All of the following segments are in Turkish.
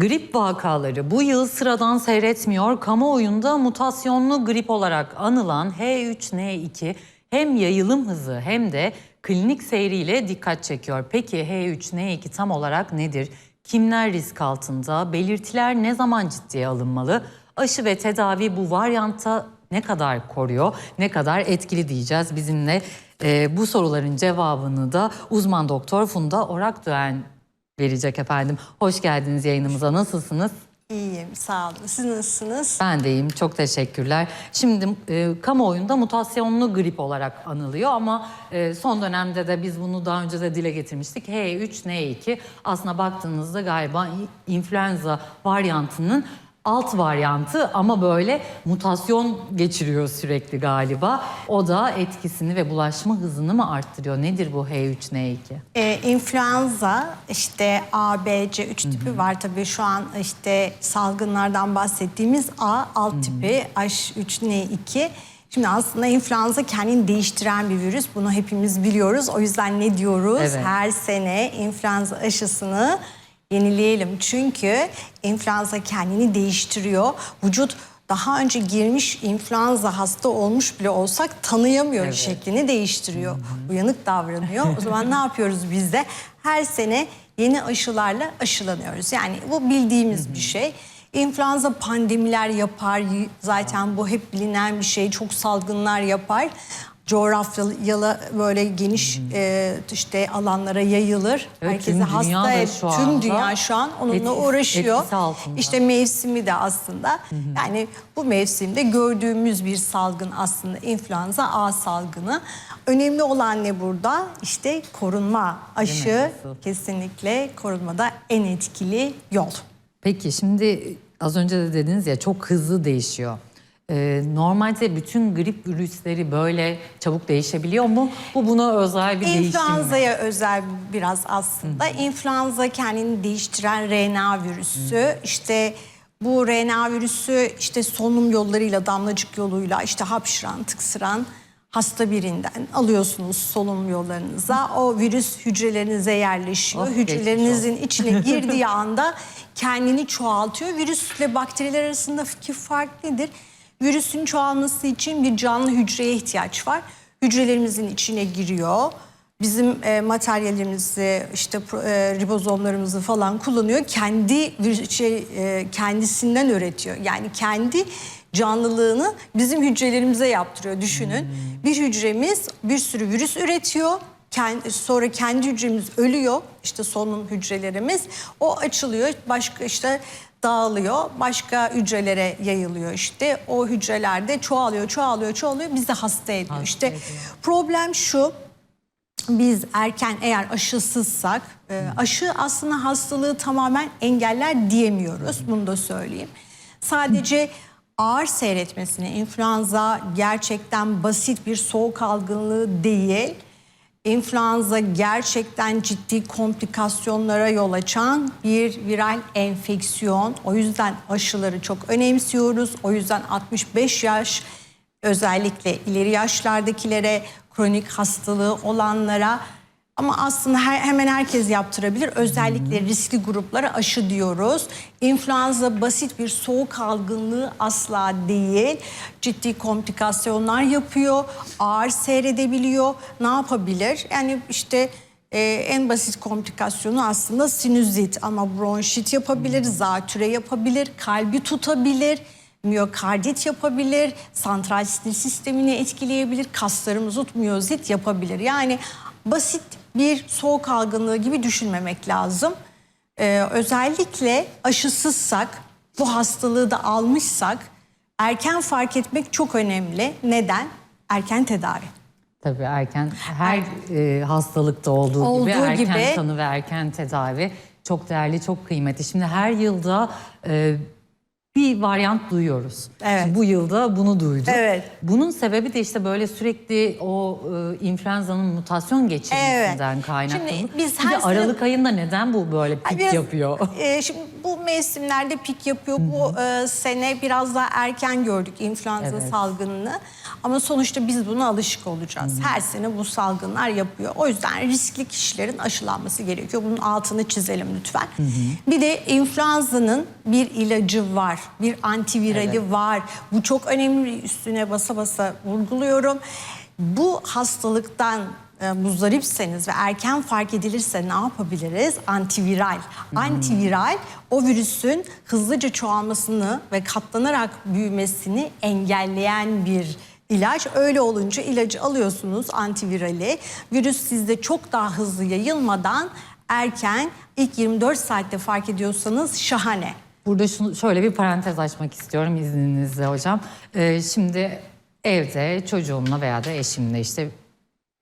Grip vakaları bu yıl sıradan seyretmiyor. Kamuoyunda mutasyonlu grip olarak anılan H3N2 hem yayılım hızı hem de klinik seyriyle dikkat çekiyor. Peki H3N2 tam olarak nedir? Kimler risk altında? Belirtiler ne zaman ciddiye alınmalı? Aşı ve tedavi bu varyanta ne kadar koruyor, ne kadar etkili diyeceğiz. Bizimle e, bu soruların cevabını da uzman doktor Funda Orakdöğen verecek efendim. Hoş geldiniz yayınımıza. Nasılsınız? İyiyim, sağ olun. Siz nasılsınız? Ben de iyiyim. Çok teşekkürler. Şimdi e, kamuoyunda mutasyonlu grip olarak anılıyor ama e, son dönemde de biz bunu daha önce de dile getirmiştik. H3N2 aslında baktığınızda galiba influenza varyantının alt varyantı ama böyle mutasyon geçiriyor sürekli galiba. O da etkisini ve bulaşma hızını mı arttırıyor? Nedir bu H3N2? Ee, influenza, işte A, B, C 3 tipi var tabii şu an işte salgınlardan bahsettiğimiz A alt tipi H3N2. Şimdi aslında influenza kendini değiştiren bir virüs. Bunu hepimiz biliyoruz. O yüzden ne diyoruz? Evet. Her sene influenza aşısını yenileyelim. Çünkü influenza kendini değiştiriyor. Vücut daha önce girmiş influenza hasta olmuş bile olsak tanıyamıyor Evet. şeklini değiştiriyor. Uyanık davranıyor. O zaman ne yapıyoruz biz de? Her sene yeni aşılarla aşılanıyoruz. Yani bu bildiğimiz bir şey. İnfluenza pandemiler yapar. Zaten bu hep bilinen bir şey. Çok salgınlar yapar. Coğrafyalı böyle geniş e, işte alanlara yayılır. Evet, Herkese hasta et- şu tüm dünya şu an onunla etkisi- uğraşıyor. etkisi. İşte mevsimi de aslında yani bu mevsimde gördüğümüz bir salgın aslında influenza A salgını. Önemli olan ne burada? İşte korunma. Aşı kesinlikle korunmada en etkili yol. Peki şimdi az önce de dediniz ya çok hızlı değişiyor. Ee, normalde bütün grip virüsleri böyle çabuk değişebiliyor mu? Bu buna özel bir değişim mi? İnfluenza'ya özel biraz aslında. İnfluenza kendini değiştiren RNA virüsü. İşte bu RNA virüsü işte solunum yollarıyla, damlacık yoluyla işte hapşıran, tıksıran hasta birinden alıyorsunuz solunum yollarınıza. O virüs hücrelerinize yerleşiyor. Oh, geçmiş Hücrelerinizin içine girdiği anda kendini çoğaltıyor. Virüsle bakteriler arasındaki fark nedir? Virüsün çoğalması için bir canlı hücreye ihtiyaç var. Hücrelerimizin içine giriyor. Bizim e, materyallerimizi, işte e, ribozomlarımızı falan kullanıyor. Kendi şey e, kendisinden üretiyor. Yani kendi canlılığını bizim hücrelerimize yaptırıyor. Düşünün. Bir hücremiz bir sürü virüs üretiyor. Kendi, sonra kendi hücremiz ölüyor. İşte solunum hücrelerimiz. O açılıyor. Başka işte dağılıyor. Başka hücrelere yayılıyor işte. O hücrelerde çoğalıyor, çoğalıyor, çoğalıyor. Bizi hasta ediyor. Hasta işte ediyor. problem şu. Biz erken eğer aşısızsak, e, aşı aslında hastalığı tamamen engeller diyemiyoruz. Bunu da söyleyeyim. Sadece ağır seyretmesine, influenza gerçekten basit bir soğuk algınlığı değil. İnfluenza gerçekten ciddi komplikasyonlara yol açan bir viral enfeksiyon. O yüzden aşıları çok önemsiyoruz. O yüzden 65 yaş özellikle ileri yaşlardakilere, kronik hastalığı olanlara ama aslında her, hemen herkes yaptırabilir. Özellikle riskli gruplara aşı diyoruz. İnfluenza basit bir soğuk algınlığı asla değil. Ciddi komplikasyonlar yapıyor. Ağır seyredebiliyor. Ne yapabilir? Yani işte e, en basit komplikasyonu aslında sinüzit ama bronşit yapabilir, zatüre yapabilir, kalbi tutabilir miyokardit yapabilir, santral sinir sistemini etkileyebilir, kaslarımızı miyozit yapabilir. Yani basit bir soğuk algınlığı gibi düşünmemek lazım. Ee, özellikle aşısızsak, bu hastalığı da almışsak erken fark etmek çok önemli. Neden? Erken tedavi. Tabii erken her e, hastalıkta olduğu, Olduğu gibi erken gibi- tanı ve erken tedavi çok değerli, çok kıymetli. Şimdi her yılda e, bir varyant duyuyoruz. Evet. Bu yılda bunu duyduk. Evet. Bunun sebebi de işte böyle sürekli o e, influenza'nın mutasyon geçirmesinden Evet. kaynaklı. Şimdi biz her sene- Aralık ayında neden bu böyle pik Biraz, yapıyor? e, şimdi bu mevsimlerde pik yapıyor. Bu e, sene biraz daha erken gördük influenza Evet. salgınını. Ama sonuçta biz buna alışık olacağız. Her sene bu salgınlar yapıyor. O yüzden riskli kişilerin aşılanması gerekiyor. Bunun altını çizelim lütfen. Bir de influenza'nın bir ilacı var. Bir antivirali var. Bu çok önemli. Üstüne basa basa vurguluyorum. Bu hastalıktan e, muzdaripseniz ve erken fark edilirse ne yapabiliriz? Antiviral. Antiviral o virüsün hızlıca çoğalmasını ve katlanarak büyümesini engelleyen bir ilaç. Öyle olunca ilacı alıyorsunuz antivirali. Virüs sizde çok daha hızlı yayılmadan erken ilk 24 saatte fark ediyorsanız şahane. Burada şunu, şöyle bir parantez açmak istiyorum izninizle hocam. Ee, şimdi evde çocuğumla veya da eşimle işte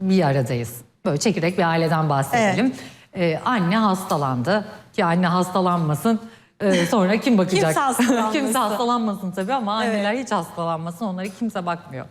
bir aradayız. Böyle çekirdek bir aileden bahsedelim. Ee, anne hastalandı ki anne hastalanmasın. Ee, sonra kim bakacak? Kimse hastalanmasın. kimse hastalanmasın tabii ama anneler hiç hastalanmasın. Onlara kimse bakmıyor.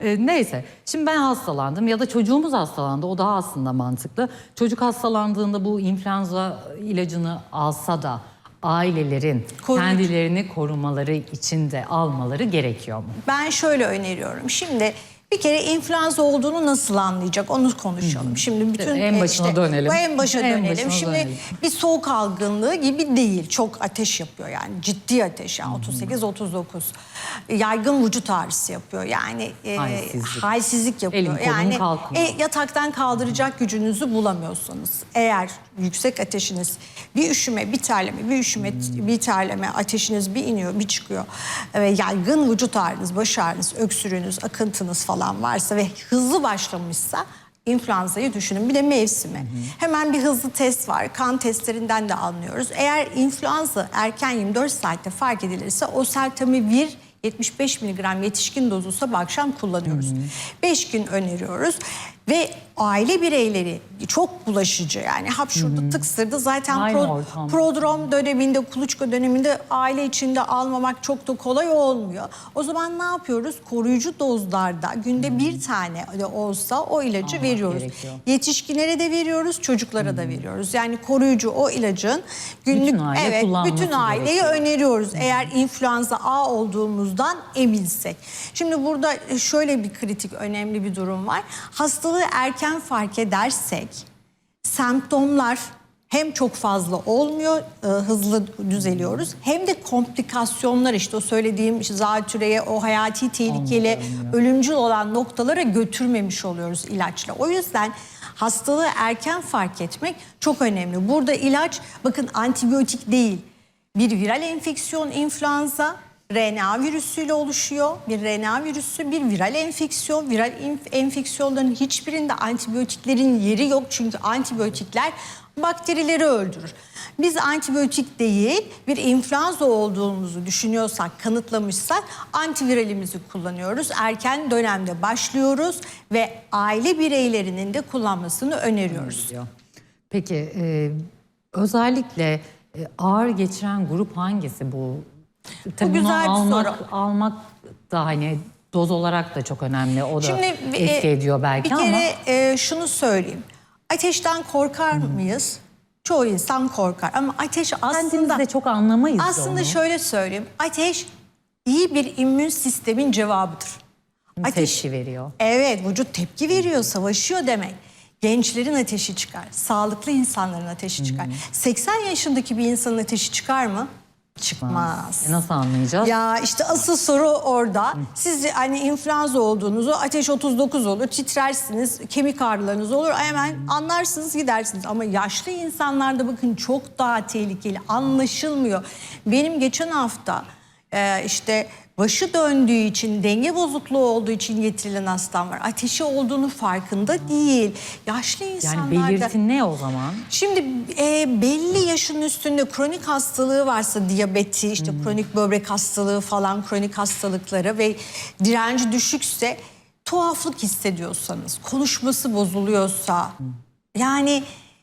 Ee, neyse şimdi ben hastalandım ya da çocuğumuz hastalandı o daha aslında mantıklı. Çocuk hastalandığında bu influenza ilacını alsa da ailelerin Koruyucu. kendilerini korumaları için de almaları gerekiyor mu? Ben şöyle öneriyorum. Şimdi bir kere influenza olduğunu nasıl anlayacak onu konuşalım. Şimdi bütün En e, başına dönelim. bu En başa En dönelim. başına Şimdi dönelim. bir soğuk algınlığı gibi değil. Çok ateş yapıyor yani ciddi ateş yani 38 39. Yaygın vücut ağrısı yapıyor. Yani e, Halsizlik. halsizlik yapıyor. Elim kolum yani kalkmıyor. e, yataktan kaldıracak gücünüzü bulamıyorsanız eğer yüksek ateşiniz bir üşüme bir terleme bir üşüme bir terleme ateşiniz bir iniyor bir çıkıyor ve yaygın vücut ağrınız baş ağrınız öksürüğünüz akıntınız falan varsa ve hızlı başlamışsa influenza'yı düşünün bir de mevsimi. Hemen bir hızlı test var. Kan testlerinden de anlıyoruz. Eğer influenza erken 24 saatte fark edilirse oseltamivir 75 miligram yetişkin dozu sabah akşam kullanıyoruz. 5 gün öneriyoruz ve aile bireyleri çok bulaşıcı yani hapşurdu tıksırdı zaten Aynı pro- ortam. prodrom döneminde kuluçka döneminde aile içinde almamak çok da kolay olmuyor. O zaman ne yapıyoruz? Koruyucu dozlarda günde bir tane de olsa o ilacı Almak veriyoruz. gerekiyor. Yetişkinlere de veriyoruz, çocuklara da veriyoruz. Yani koruyucu o ilacın günlük Bütün aile evet bütün aileyi gerekiyor. öneriyoruz. Eğer influenza A olduğumuzdan eminsek. Şimdi burada şöyle bir kritik önemli bir durum var. Hastalığı erken fark edersek semptomlar hem çok fazla olmuyor, e, hızlı düzeliyoruz. Hem de komplikasyonlar işte o söylediğim işte zatürreye, o hayati tehlikeli, ölümcül olan noktalara götürmemiş oluyoruz ilaçla. O yüzden hastalığı erken fark etmek çok önemli. Burada ilaç bakın antibiyotik değil. Bir viral enfeksiyon influenza RNA virüsüyle oluşuyor. Bir RNA virüsü bir viral enfeksiyon. Viral enfeksiyonların hiçbirinde antibiyotiklerin yeri yok. Çünkü antibiyotikler bakterileri öldürür. Biz antibiyotik değil bir influenza olduğumuzu düşünüyorsak, kanıtlamışsak antiviralimizi kullanıyoruz. Erken dönemde başlıyoruz ve aile bireylerinin de kullanmasını öneriyoruz. Peki e, özellikle ağır geçiren grup hangisi bu? Tabii bunu güzel bir almak, soru. almak da hani doz olarak da çok önemli. O da Şimdi etki e, ediyor belki bir ama. kere e, şunu söyleyeyim. Ateşten korkar mıyız? Çoğu insan korkar ama ateş aslında Kendimiz de çok anlamayız aslında onu. şöyle söyleyeyim. Ateş iyi bir immün sistemin cevabıdır. Ateş Tepki veriyor. Evet, vücut tepki veriyor, savaşıyor demek. Gençlerin ateşi çıkar, sağlıklı insanların ateşi çıkar. 80 yaşındaki bir insanın ateşi çıkar mı? Çıkmaz. E, nasıl anlayacağız? Ya işte asıl soru orada. Siz hani influenza olduğunuzu ateş 39 olur, titrersiniz, kemik ağrılarınız olur. Hemen anlarsınız gidersiniz. Ama yaşlı insanlarda bakın çok daha tehlikeli, anlaşılmıyor. Benim geçen hafta e, işte başı döndüğü için, denge bozukluğu olduğu için getirilen hastam var. Ateşi olduğunu farkında değil. Yaşlı yani insanlarda... belirti ne o zaman? Şimdi e, belli yaşın üstünde kronik hastalığı varsa diyabeti, işte kronik böbrek hastalığı falan kronik hastalıkları ve direnci düşükse tuhaflık hissediyorsanız, konuşması bozuluyorsa yani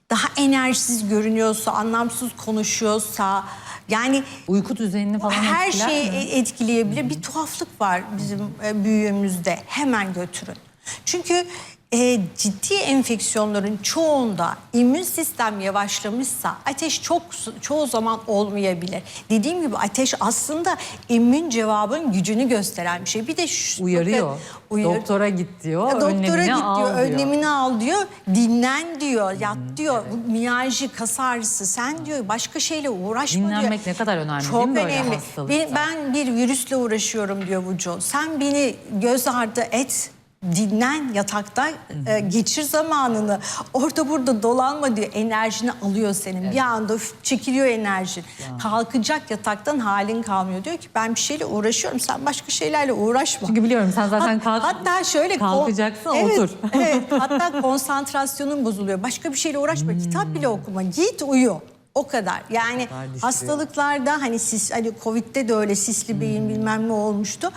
daha enerjisiz görünüyorsa, anlamsız konuşuyorsa yani Uyku düzenini falan her şeyi mi? e- etkileyebilir. Bir tuhaflık var bizim e, büyüğümüzde. Hemen götürün. Çünkü e, ciddi enfeksiyonların çoğunda immün sistem yavaşlamışsa ateş çok çoğu zaman olmayabilir. Dediğim gibi ateş aslında immün cevabın gücünü gösteren bir şey. Bir de şu, Uyarıyor. bakın, uyar- Doktora git diyor. doktora önlemini git al diyor, diyor. önlemini al diyor, dinlen diyor, yat diyor. Bu miyajı, kas ağrısı sen diyor başka şeyle uğraşma diyor. Dinlenmek ne kadar önemli Çok değil mi böyle önemli. hastalıkta? Ben, ben bir virüsle uğraşıyorum diyor vücut. Sen beni göz ardı et. Dinlen yatakta e, geçir zamanını orada burada dolanma diyor enerjini alıyor senin bir anda üf, çekiliyor enerjin kalkacak yataktan halin kalmıyor diyor ki ben bir şeyle uğraşıyorum sen başka şeylerle uğraşma Çünkü biliyorum sen zaten Hat- kalk, hatta şöyle kon- kalkacaksın evet, otur. evet hatta konsantrasyonun bozuluyor. Başka bir şeyle uğraşma. Kitap bile okuma. Git uyu. O kadar. Yani kadar düşürüyor. hastalıklarda hani sis hani Covid'de de öyle sisli beyin bilmem ne olmuştu.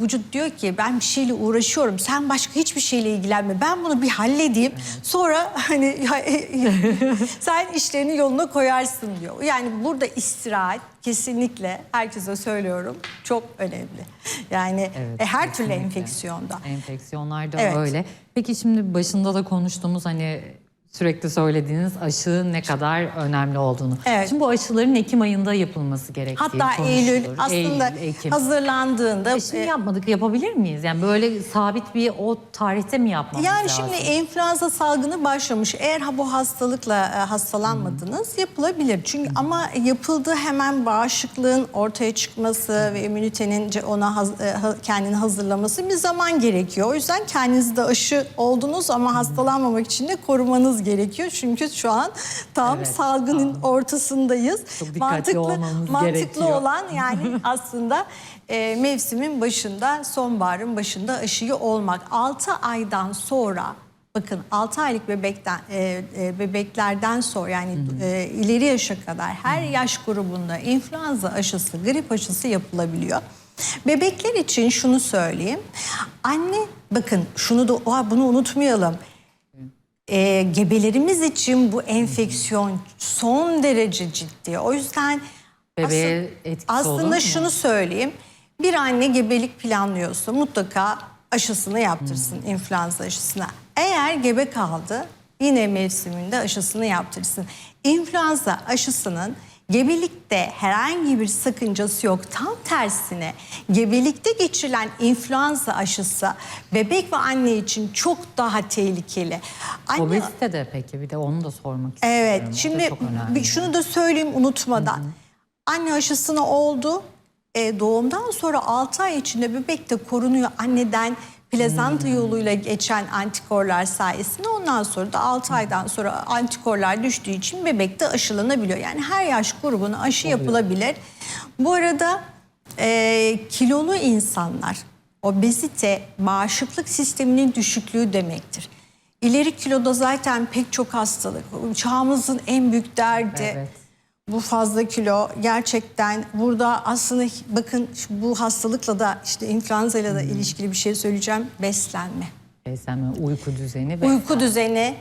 Vücut diyor ki ben bir şeyle uğraşıyorum. Sen başka hiçbir şeyle ilgilenme. Ben bunu bir halledeyim. Sonra hani sen işlerini yoluna koyarsın diyor. Yani burada istirahat kesinlikle herkese söylüyorum çok önemli. Yani Evet, e, her türlü kesinlikle. enfeksiyonda. Enfeksiyonlarda Evet. öyle. Peki şimdi başında da konuştuğumuz hani sürekli söylediğiniz aşı ne kadar önemli olduğunu. Evet. Şimdi bu aşıların Ekim ayında yapılması gerektiği Hatta konuşulur. Eylül aslında Eylül, Ekim. hazırlandığında E şimdi e, yapmadık yapabilir miyiz? Yani böyle sabit bir o tarihte mi yapmamız yani lazım? şimdi influenza salgını başlamış. Eğer ha bu hastalıkla e, hastalanmadınız yapılabilir. Çünkü ama yapıldığı hemen bağışıklığın ortaya çıkması ve immünitenin ona haz- e, kendini hazırlaması bir zaman gerekiyor. O yüzden kendiniz de aşı oldunuz ama hastalanmamak için de korumanız gerekiyor. Çünkü şu an tam Evet, salgının ortasındayız. Çok olmamız mantıklı gerekiyor. olan yani aslında e, mevsimin başında, sonbaharın başında aşıyı olmak. 6 aydan sonra bakın 6 aylık bebekten e, e, bebeklerden sonra yani e, ileri yaşa kadar her yaş grubunda influenza aşısı, grip aşısı yapılabiliyor. Bebekler için şunu söyleyeyim. Anne bakın şunu da Aa, bunu unutmayalım. E, gebelerimiz için bu enfeksiyon son derece ciddi. O yüzden Bebeğe asıl- etkisi olur aslında mu? şunu söyleyeyim. Bir anne gebelik planlıyorsa mutlaka aşısını yaptırsın, Hmm. influenza aşısını. Eğer gebe kaldı yine mevsiminde aşısını yaptırsın. İnfluenza aşısının gebelikte herhangi bir sakıncası yok. Tam tersine gebelikte geçirilen influenza aşısı bebek ve anne için çok daha tehlikeli. Anne, Obezite de peki bir de onu da sormak istiyorum. Evet. Şimdi bir şunu da söyleyeyim unutmadan. Anne aşısını oldu. E, doğumdan sonra 6 ay içinde bebek de korunuyor anneden plazanta yoluyla geçen antikorlar sayesinde. Ondan sonra da 6 aydan sonra antikorlar düştüğü için bebek de aşılanabiliyor. Yani her yaş grubuna aşı yapılabilir. Bu arada e, kilolu insanlar obezite bağışıklık sisteminin düşüklüğü demektir. İleri kiloda zaten pek çok hastalık. Çağımızın en büyük derdi Evet. Bu fazla kilo. Gerçekten burada aslında bakın bu hastalıkla da işte influenza ile de ilişkili bir şey söyleyeceğim. Beslenme. Beslenme, uyku düzeni ve Uyku düzeni.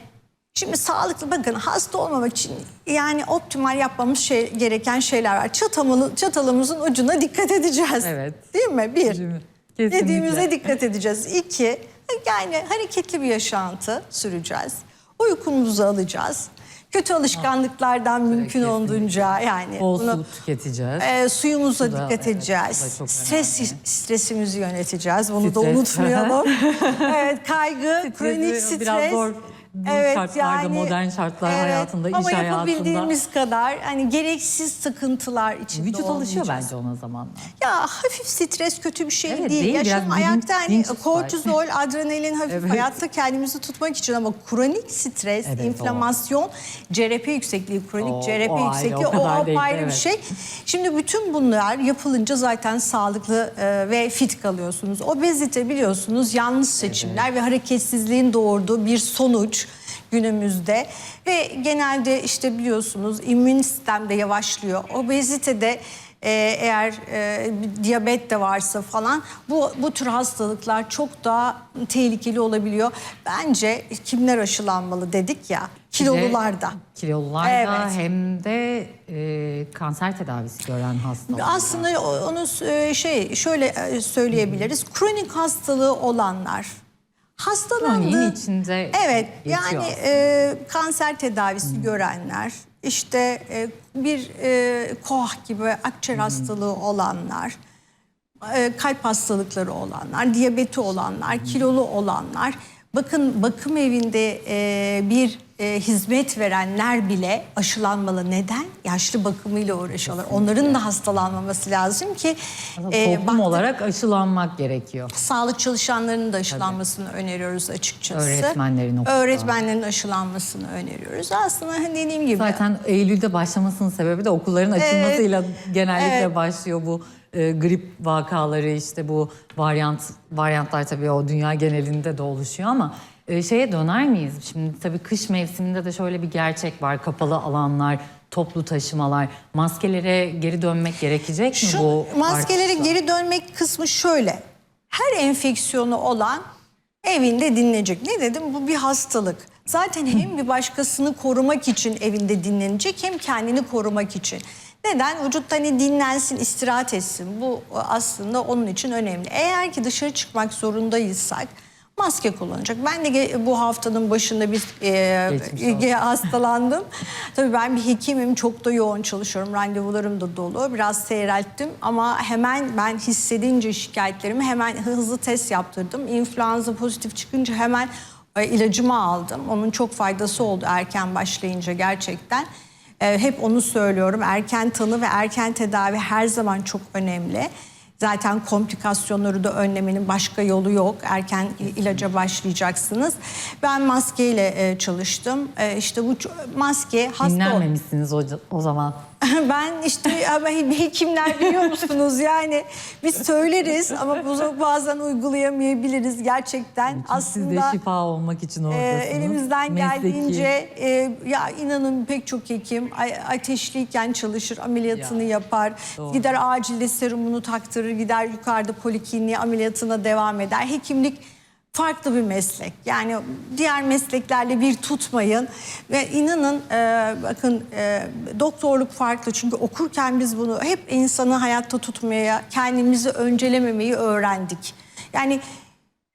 Şimdi sağlıklı bakın hasta olmamak için yani optimal yapmamız şey, gereken şeyler var. Çatamını, çatalımızın ucuna dikkat edeceğiz. Evet. Değil mi? Bir. Kesinlikle. Yediğimize dikkat edeceğiz. İki, yani hareketli bir yaşantı süreceğiz. Uykumuzu alacağız. Kötü alışkanlıklardan mümkün kesinlikle. olduğunca yani bol bunu su tüketeceğiz. e, suyumuza Bu da, dikkat evet, edeceğiz. da çok Stres stresimizi yöneteceğiz. Bunu da Stres. unutmayalım. evet, kaygı, Stresi kronik stres. biraz zor bu şartlarda, modern şartlar hayatında, iş ama hayatında. yapabildiğimiz kadar hani gereksiz sıkıntılar içinde Vücut alışıyor bence ona zamanla. Ya hafif stres kötü bir şey Evet, değil. değil, Yaşam ayakta hani kortizol, adrenalin hafif Evet. hayatta kendimizi tutmak için ama kronik stres, Evet, o. inflamasyon, CRP yüksekliği, kronik O- CRP o ayrı, yüksekliği o o, o değil, ayrı bir evet. şey. Şimdi bütün bunlar yapılınca zaten sağlıklı e, ve fit kalıyorsunuz. Obezite biliyorsunuz yanlış seçimler ve hareketsizliğin doğurduğu bir sonuç günümüzde ve genelde işte biliyorsunuz immün sistemde yavaşlıyor. Obezitede e, eğer e, diyabet de varsa falan bu bu tür hastalıklar çok daha tehlikeli olabiliyor. Bence kimler aşılanmalı dedik ya. kilolularda. Kilolularda Evet. hem de e, kanser tedavisi gören hastalar. Aslında onu e, şey şöyle e, söyleyebiliriz. Kronik hastalığı olanlar hastalandı. İçinde Evet geçiyor yani e, kanser tedavisi görenler, işte e, bir e, koah gibi akciğer hastalığı olanlar, e, kalp hastalıkları olanlar, diyabeti olanlar, kilolu olanlar. Bakın bakım evinde e, bir e, hizmet verenler bile aşılanmalı. Neden? Yaşlı bakımıyla uğraşıyorlar. Onların da hastalanmaması lazım ki e, Toplum baktık- olarak aşılanmak gerekiyor. Sağlık çalışanlarının da aşılanmasını öneriyoruz açıkçası. Öğretmenlerin okulda. Öğretmenlerin aşılanmasını öneriyoruz. Aslında hani dediğim gibi Zaten Eylül'de başlamasının sebebi de okulların açılmasıyla genellikle evet. başlıyor bu e, grip vakaları işte bu varyant varyantlar tabii o dünya genelinde de oluşuyor ama e, şeye döner miyiz? Şimdi tabii kış mevsiminde de şöyle bir gerçek var. Kapalı alanlar, toplu taşımalar, maskelere geri dönmek gerekecek mi Şu bu maskelere artışla? geri dönmek kısmı şöyle. Her enfeksiyonu olan evinde dinlenecek. Ne dedim? Bu bir hastalık. Zaten hem bir başkasını korumak için evinde dinlenecek hem kendini korumak için. Neden? Vücut hani dinlensin, istirahat etsin. Bu aslında onun için önemli. Eğer ki dışarı çıkmak zorundaysak maske kullanacak. Ben de bu haftanın başında bir e, hastalandım. Tabii ben bir hekimim, çok da yoğun çalışıyorum. Randevularım da dolu. Biraz seyrelttim ama hemen ben hissedince şikayetlerimi hemen hızlı test yaptırdım. İnfluenza pozitif çıkınca hemen e, ilacımı aldım. Onun çok faydası oldu erken başlayınca gerçekten. E, hep onu söylüyorum. Erken tanı ve erken tedavi her zaman çok önemli. Zaten komplikasyonları da önlemenin başka yolu yok. Erken il- ilaca başlayacaksınız. Ben maskeyle e, çalıştım. E, işte bu maske hasta Dinlenmemişsiniz o, o zaman. ben işte ama hekimler biliyor musunuz yani biz söyleriz ama bunu bazen uygulayamayabiliriz gerçekten. Siz de Aslında şifa olmak için e, oradasınız. elimizden Mesleki. geldiğince e, ya inanın pek çok hekim ateşliyken çalışır, ameliyatını Ya, yapar. doğru. Gider acilde serumunu taktırır, gider yukarıda polikliniğe ameliyatına devam eder. Hekimlik farklı bir meslek. Yani diğer mesleklerle bir tutmayın ve inanın e, bakın e, doktorluk farklı çünkü okurken biz bunu hep insanı hayatta tutmaya, kendimizi öncelememeyi öğrendik. Yani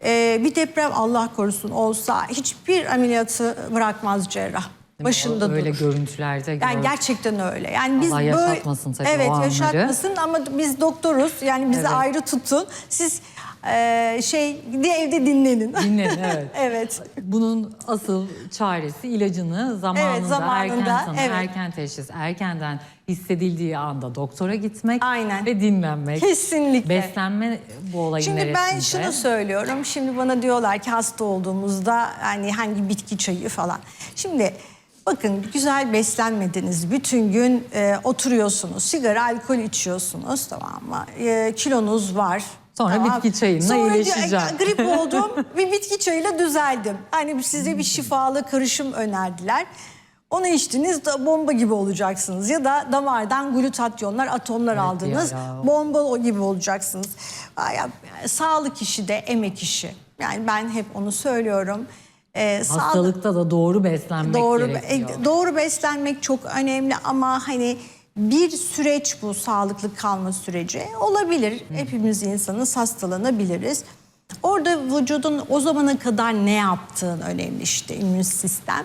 ee, bir deprem Allah korusun olsa hiçbir ameliyatı bırakmaz cerrah. Başında O Öyle durur. görüntülerde Yani gör- gerçekten öyle. Yani biz Allah böyle yaşatmasın tabii Evet, o anları. yaşatmasın ama biz doktoruz. Yani bizi Evet. ayrı tutun. Siz e, şey de evde dinlenin. Dinlenin evet. evet. Bunun asıl çaresi ilacını zamanında, Evet, zamanında, erken tanı, evet. erken teşhis, erkenden hissedildiği anda doktora gitmek Aynen. ve dinlenmek. Kesinlikle. Beslenme bu olayın Şimdi ben neresinde? şunu söylüyorum. Şimdi bana diyorlar ki hasta olduğumuzda hani hangi bitki çayı falan. Şimdi bakın güzel beslenmediniz. Bütün gün e, oturuyorsunuz. Sigara, alkol içiyorsunuz tamam mı? E, kilonuz var. Sonra bitki çayınla Sonra iyileşeceğim. "E, grip oldum bir bitki çayıyla düzeldim. Hani size bir şifalı karışım önerdiler. Onu içtiniz da bomba gibi olacaksınız. Ya da damardan glutatyonlar, atomlar aldınız. ya, ya. Bomba gibi olacaksınız. Sağlık işi de emek işi. Yani ben hep onu söylüyorum. Ee, sağlık- Hastalıkta da doğru beslenmek doğru gerekiyor. e, doğru beslenmek çok önemli ama hani bir süreç bu sağlıklı kalma süreci olabilir. Hepimiz insanız hastalanabiliriz. Orada vücudun o zamana kadar ne yaptığın önemli işte immün sistem.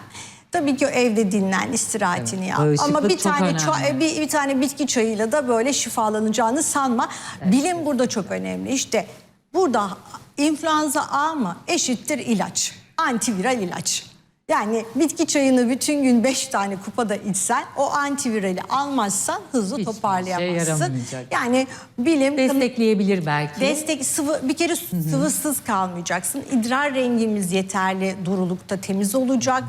Tabii ki evde dinlen, istirahatini Evet, yap. bağışıklık Ama bir tane çay- bir, bir tane bitki çayıyla da böyle şifalanacağını sanma. Bilim burada çok önemli. İşte burada influenza A mı eşittir ilaç. Antiviral ilaç. Yani bitki çayını bütün gün 5 tane kupada içsen o antivirali almazsan hızlı Hiçbir toparlayamazsın. şey yani bilim Destekleyebilir belki. Destek sıvı bir kere sıvısız kalmayacaksın. İdrar rengimiz yeterli durulukta temiz olacak.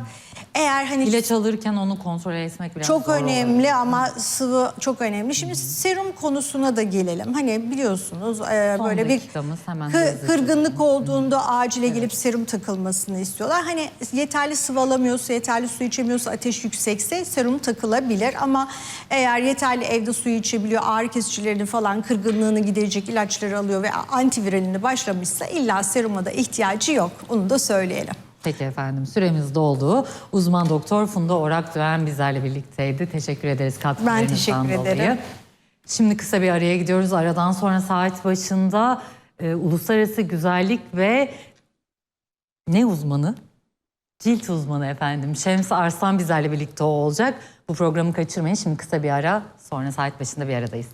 Eğer hani İlaç alırken onu kontrol etmek biraz çok zor önemli olabilir. ama sıvı çok önemli. Şimdi serum konusuna da gelelim. Hani biliyorsunuz e, Son böyle bir dakikamız, hemen kı- kırgınlık olduğunda acile gelip serum takılmasını istiyorlar. Hani yeterli sıvı alamıyorsa, yeterli su içemiyorsa, ateş yüksekse serum takılabilir. Ama eğer yeterli evde suyu içebiliyor, ağrı kesicilerini falan kırgınlığını giderecek ilaçları alıyor ve antiviralini başlamışsa illa seruma da ihtiyacı yok. Onu da söyleyelim. Peki efendim süremiz doldu. Uzman doktor Funda Orak Doğan bizlerle birlikteydi. Teşekkür ederiz katkılarınızdan teşekkür dolayı. ederim. Şimdi kısa bir araya gidiyoruz. Aradan sonra saat başında e, uluslararası güzellik ve ne uzmanı? Cilt uzmanı efendim. Şems Arslan bizlerle birlikte olacak. Bu programı kaçırmayın. Şimdi kısa bir ara sonra saat başında bir aradayız.